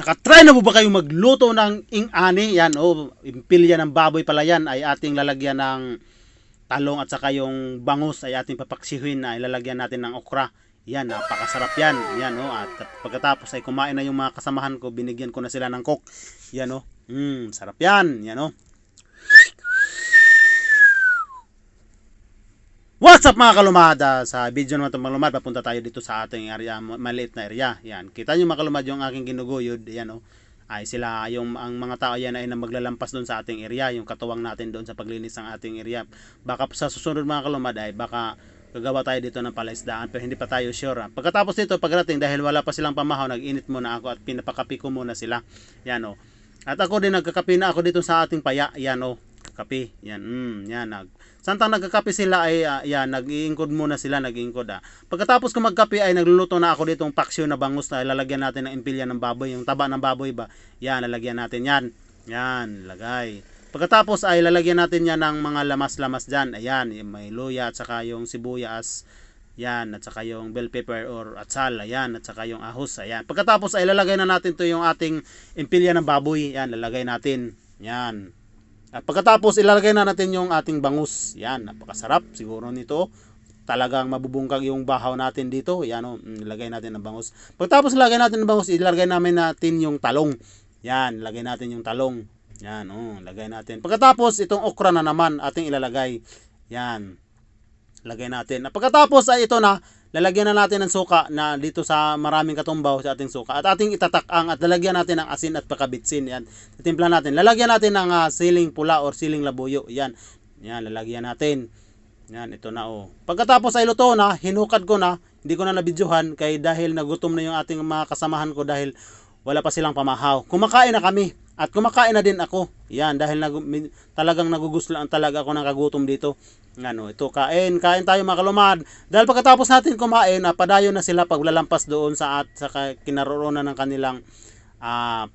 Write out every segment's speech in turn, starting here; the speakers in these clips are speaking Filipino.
Nakatry na mo ba kayo magluto ng ing-ani? Yan, oh, impilya ng baboy pala yan ay ating lalagyan ng talong at saka yung bangus ay ating papaksihin na ilalagyan natin ng okra. Yan, napakasarap yan. Yan, oh, at pagkatapos ay kumain na yung mga kasamahan ko, binigyan ko na sila ng coke. Yan, oh. Mm, sarap yan. Yan, oh. What's up mga kalumada? Sa video naman itong mga kalumad, papunta tayo dito sa ating area, maliit na area. Yan, kita nyo mga kalumad yung aking ginuguyod. Yan o. Ay sila, yung ang mga tao yan ay maglalampas doon sa ating area, yung katuwang natin doon sa paglinis ng ating area. Baka sa susunod mga kalumad ay baka gagawa tayo dito ng palaisdaan pero hindi pa tayo sure. ah. Pagkatapos nito, pagdating dahil wala pa silang pamahaw, nag-init muna ako at pinapakapi ko muna sila. Yan o. At ako din nagkakapi na ako dito sa ating paya. Yan o. Kape. Yan. Mm, yan. Nag, Santang nagkakape sila ay uh, yan, nag-iingkod muna sila, nag-iingkod ah. Pagkatapos ko magkape ay nagluluto na ako ditong paksyo na bangus na lalagyan natin ng impilya ng baboy, yung taba ng baboy ba. Yan, lalagyan natin yan. Yan, lagay. Pagkatapos ay lalagyan natin yan ng mga lamas-lamas dyan. Ayan, may luya at saka yung sibuyas. Yan, at saka yung bell pepper or atsal. Ayan, at saka yung ahos. Ayan. Pagkatapos ay lalagay na natin to yung ating impilya ng baboy. Yan, lalagay natin. Yan. At pagkatapos ilalagay na natin yung ating bangus. Yan, napakasarap siguro nito. Talagang mabubungkag yung bahaw natin dito. Yan o, mm, ilagay natin ng bangus. Pagkatapos ilagay natin ng bangus, ilalagay namin natin yung talong. Yan, lagay natin yung talong. Yan, oh, lagay natin. Pagkatapos itong okra na naman ating ilalagay. Yan. Lagay natin. At pagkatapos ay ito na, lalagyan na natin ng suka na dito sa maraming katumbaw sa ating suka. At ating itatakang at lalagyan natin ng asin at pakabitsin. Yan. Titimpla natin. Lalagyan natin ng ah, siling pula or siling labuyo. Yan. Yan, lalagyan natin. Yan, ito na oh. Pagkatapos ay luto na, hinukad ko na, hindi ko na nabidyohan kay dahil nagutom na yung ating mga kasamahan ko dahil wala pa silang pamahaw. Kumakain na kami at kumakain na din ako. Yan, dahil nag, talagang naguguslaan talaga ako ng kagutom dito. Ano, ito kain, kain tayo mga kalumad. Dahil pagkatapos natin kumain, ah, padayo na sila paglalampas doon sa at sa kinaroroonan ng kanilang ah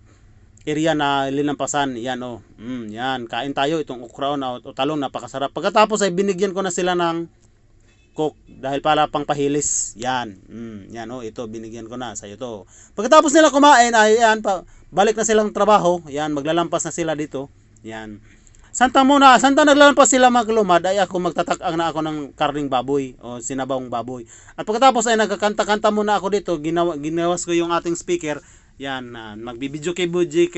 area na linampasan. Yan oh. Mm, yan, kain tayo itong okra na o talong napakasarap. Pagkatapos ay binigyan ko na sila ng coke dahil para pang pahilis. Yan. Mm, yan oh, ito binigyan ko na sa to. Pagkatapos nila kumain ay yan pa, balik na silang trabaho. Yan, maglalampas na sila dito. Yan. Santa muna, santa naglalampas sila maglumad ay ako magtatakang na ako ng karning baboy o sinabawang baboy. At pagkatapos ay nagkakanta-kanta muna ako dito, ginawa, ginawas ko yung ating speaker. Yan, uh, magbibidyo kay Buji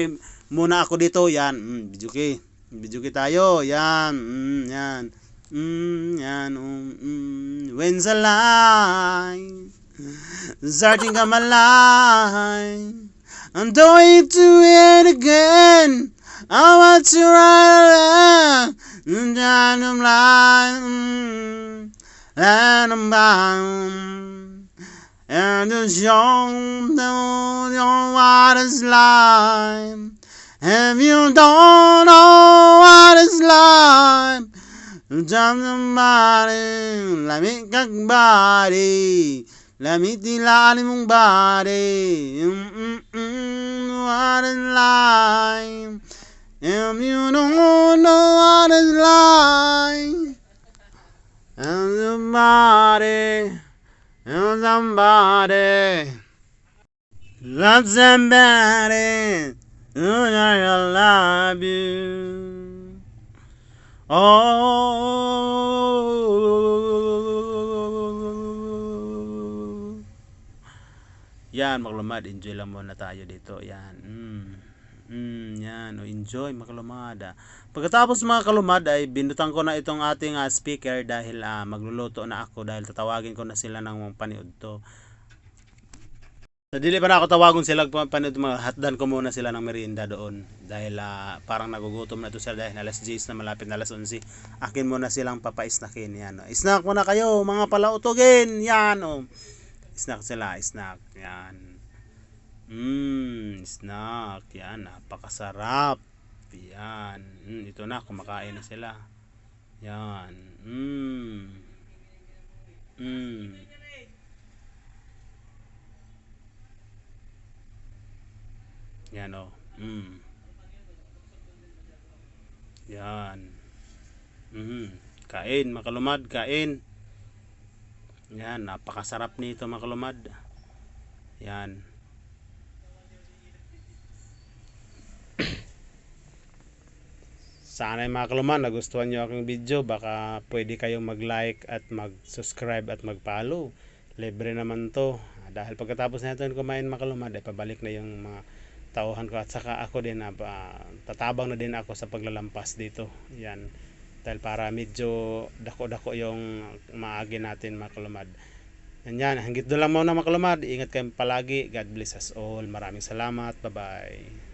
muna ako dito. Yan, mm, video kay. Video kay tayo. Yan, mm, yan. Mm, and, mm, when's a line? Starting on my line. I'm going to it again. I want to ride and I'm lying. And I'm bound. And the young, the young water's lime. If you don't know what is lime, Somebody, let me get body. Let me delight in body. What is life? If you don't know what is life, and somebody, and somebody, love somebody, who I love you. Oh. Yan, maglumad. Enjoy lang muna tayo dito. Yan. Mm. Mm, yan. O, enjoy, makalumad. ah. Pagkatapos mga kalumad ay binutang ko na itong ating ah, speaker dahil ah, magluluto na ako dahil tatawagin ko na sila ng paniod to. So, dili pa na ako tawagon sila pa- panood hatdan ko muna sila ng merienda doon dahil ah, parang nagugutom na to sila dahil alas 10 na malapit na alas 11. Akin muna silang papaisnakin yan. oh. Snack muna kayo mga palautugin. Yan oh. Snack sila, snack. Yan. Mmm, snack. Yan, napakasarap. Yan. Mm, ito na, kumakain na sila. Yan. Mmm. Mmm. Yan o. Mm. Yan. Mm. Kain, makalumad, kain. Yan, napakasarap nito makalumad. Yan. Sana ay makalumad, nagustuhan nyo aking video. Baka pwede kayong mag-like at mag-subscribe at mag-follow. Libre naman to. Dahil pagkatapos natin kumain makalumad, ay pabalik na yung mga tauhan ko. At saka ako din, na tatabang na din ako sa paglalampas dito. Yan. Dahil para medyo dako-dako yung maagi natin mga kalumad. Yan. Hanggang doon lang muna mga kalumad. Ingat kayong palagi. God bless us all. Maraming salamat. Bye-bye.